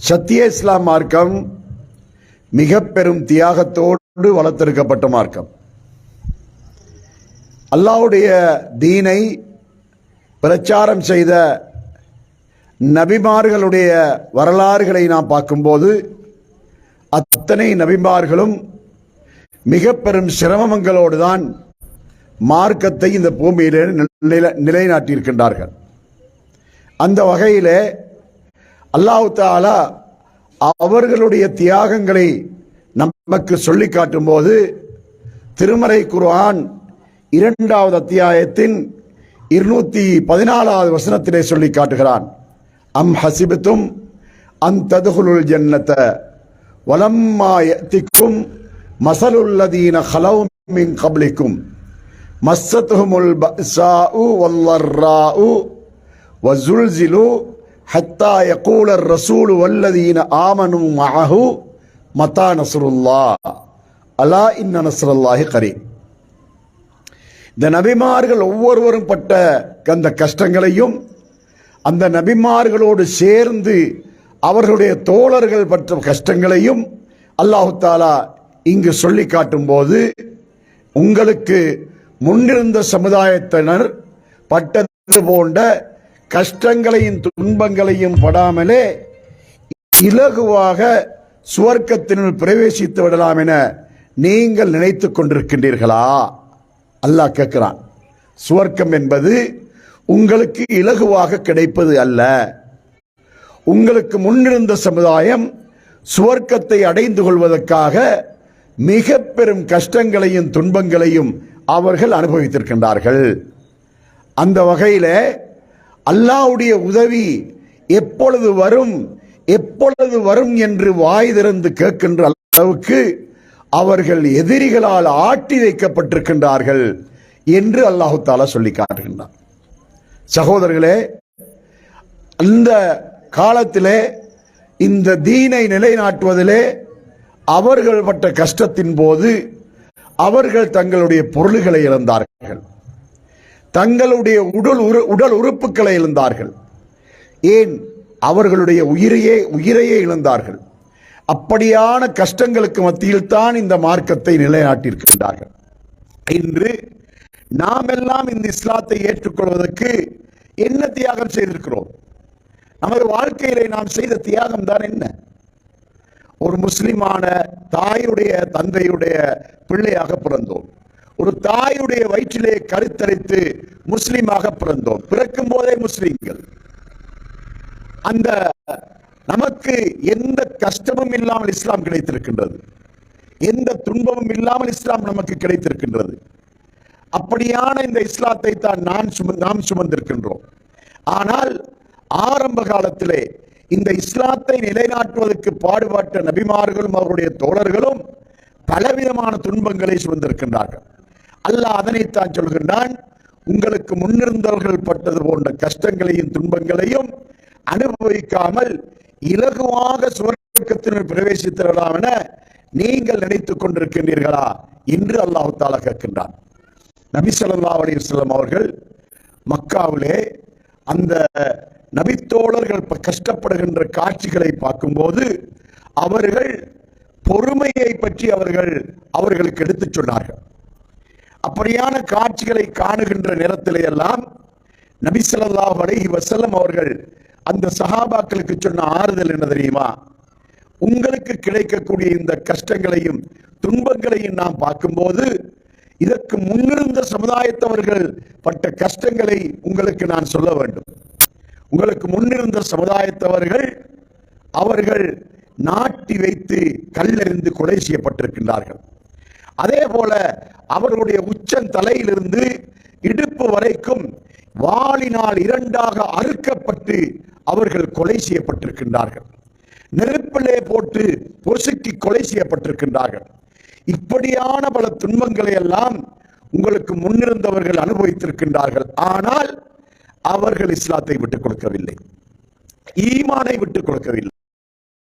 சத்திய இஸ்லாம் மார்க்கம் மிக பெரும் தியாகத்தோடு வளர்த்தெடுக்கப்பட்ட மார்க்கம். அல்லாவுடைய தீனை பிரச்சாரம் செய்த நபிமார்களுடைய வரலாறுகளை நாம் பார்க்கும்போது அத்தனை நபிமார்களும் மிக பெரும் சிரமங்களோடு தான் மார்க்கத்தை இந்த பூமியிலே நிலை- நிலைநாட்டியிருக்கின்றார்கள். அந்த வகையிலே அல்லாஹு தாலா அவர்களுடைய தியாகங்களை நமக்கு சொல்லி காட்டும் போது திருமறை குர்ஆன் இரண்டாவது அத்தியாயத்தின் இருநூத்தி பதினாலாவது வசனத்திலே சொல்லி காட்டுகிறான் அம் ஹசிபத்தும் அந்ததுகுலுல் ஜன்னத்த வலம்மா திக்கும் மசலுல்லதீன ஹலவுமின் கபலிக்கும் மஸ்ஸத்துஹுமுல் பஸாஉ வல்லர்ராஉ வஸுல்ஸிலு ஹத்தா யகூலர் ரசூல் வல்லதீன ஆமனு மஹு மத்தா நசுருல்லா அலா இன்ன நசுரல்லாஹி கரீம். இந்த நபிமார்கள் ஒவ்வொருவரும் பட்ட அந்த கஷ்டங்களையும் அந்த நபிமார்களோடு சேர்ந்து அவர்களுடைய தோழர்கள் பற்ற கஷ்டங்களையும் அல்லாஹு தாலா இங்கு சொல்லி காட்டும் போது உங்களுக்கு முன்னிருந்த சமுதாயத்தினர் பட்டது போன்ற கஷ்டங்களையும் துன்பங்களையும் படாமலே இலகுவாக சுவர்க்கத்தினுள் பிரவேசித்து விடலாம் என நீங்கள் நினைத்துக் கொண்டிருக்கின்றீர்களா? அல்லாஹ் கேட்கிறான். சுவர்க்கம் என்பது உங்களுக்கு இலகுவாக கிடைப்பது அல்ல. உங்களுக்கு முன்னிருந்த சமுதாயம் சுவர்க்கத்தை அடைந்து கொள்வதற்காக மிக பெரும் கஷ்டங்களையும் துன்பங்களையும் அவர்கள் அனுபவித்திருக்கின்றார்கள். அந்த வகையில் அல்லாஹ்வுடைய உதவி எப்பொழுது வரும் எப்பொழுது வரும் என்று வாய் திறந்து கேட்கின்ற அளவுக்கு அவர்கள் எதிரிகளால் ஆட்டி வைக்கப்பட்டிருக்கின்றார்கள் என்று அல்லாஹு தாலா சொல்லி காட்டுகின்றார் சகோதரர்களே அந்த காலத்திலே இந்த தீனை நிலைநாட்டுவதிலே அவர்கள் பட்ட கஷ்டத்தின் போது அவர்கள் தங்களுடைய பொருள்களை இழந்தார்கள். தங்களுடைய உடல் உரு உடல் உறுப்புகளை இழந்தார்கள். ஏன்? அவர்களுடைய உயிரையே உயிரையே இழந்தார்கள். அப்படியான கஷ்டங்களுக்கு மத்தியில் தான் இந்த மார்க்கத்தை நிலைநாட்டியிருக்கின்றார்கள். இன்று நாம் எல்லாம் இந்த இஸ்லாத்தை ஏற்றுக்கொள்வதற்கு என்ன தியாகம் செய்திருக்கிறோம்? நமது வாழ்க்கையிலே நாம் செய்த தியாகம் தான் என்ன? ஒரு முஸ்லிமான தாயுடைய தந்தையுடைய பிள்ளையாக பிறந்தோம். ஒரு தாயுடைய வயிற்றிலே கருத்தரித்து முஸ்லீமாக பிறந்தோம். பிறக்கும் போதே முஸ்லீம்கள். அந்த நமக்கு எந்த கஷ்டமும் இல்லாமல் இஸ்லாம் கிடைத்திருக்கின்றது. எந்த துன்பமும் இல்லாமல் இஸ்லாம் நமக்கு கிடைத்திருக்கின்றது. அப்படியான இந்த இஸ்லாத்தை தான் நான் சும நாம் சுமந்திருக்கின்றோம். ஆனால் ஆரம்ப காலத்திலே இந்த இஸ்லாத்தை நிலைநாட்டுவதற்கு பாடுபட்ட நபிமார்களும் அவருடைய தோழர்களும் பலவிதமான துன்பங்களை சுமந்திருக்கின்றார்கள். அல்லாஹ் அதனைத்தான் சொல்கின்றான் உங்களுக்கு முன்னிருந்தவர்கள் பட்டது போன்ற கஷ்டங்களையும் துன்பங்களையும் அனுபவிக்காமல் இலகுவாக சுவர்க்கத்தினர் பிரவேசித்திடலாம் என நீங்கள் நினைத்துக் கொண்டிருக்கின்றீர்களா என்று அல்லாஹு தாலா கேட்கின்றான். நபி சொல்லா அலிஸ்லாம் அவர்கள் மக்காவிலே அந்த நபித்தோழர்கள் கஷ்டப்படுகின்ற காட்சிகளை பார்க்கும்போது அவர்கள் பொறுமையை பற்றி அவர்கள் அவர்களுக்கு எடுத்துச் சொன்னார்கள். அப்படியான காட்சிகளை காணுகின்ற நேரத்திலே எல்லாம் நபி ஸல்லல்லாஹு அவர்கள் அந்த சஹாபாக்களுக்கு சொன்ன ஆறுதல் என்ன தெரியுமா? உங்களுக்கு கிடைக்கக்கூடிய இந்த கஷ்டங்களையும் துன்பங்களையும் நாம் பார்க்கும்போது இதற்கு முன்னிருந்த சமுதாயத்தவர்கள் பட்ட கஷ்டங்களை உங்களுக்கு நான் சொல்ல வேண்டும். உங்களுக்கு முன்னிருந்த சமுதாயத்தவர்கள் அவர்கள் நாட்டி வைத்து கல்லறிந்து கொலை செய்யப்பட்டிருக்கின்றார்கள். அதே போல அவர்களுடைய உச்சந்தலையிலிருந்து இடுப்பு வரைக்கும் வாளினால் இரண்டாக அறுக்கப்பட்டு அவர்கள் கொலை செய்யப்பட்டிருக்கின்றார்கள். நெருப்பிலே போட்டு பொசுக்கி கொலை செய்யப்பட்டிருக்கின்றார்கள். இப்படியான பல துன்பங்களை எல்லாம் உங்களுக்கு முன்னிருந்தவர்கள் அனுபவித்திருக்கின்றார்கள். ஆனால் அவர்கள் இஸ்லாத்தை விட்டுக் கொடுக்கவில்லை. ஈமானை விட்டுக் கொடுக்கவில்லை.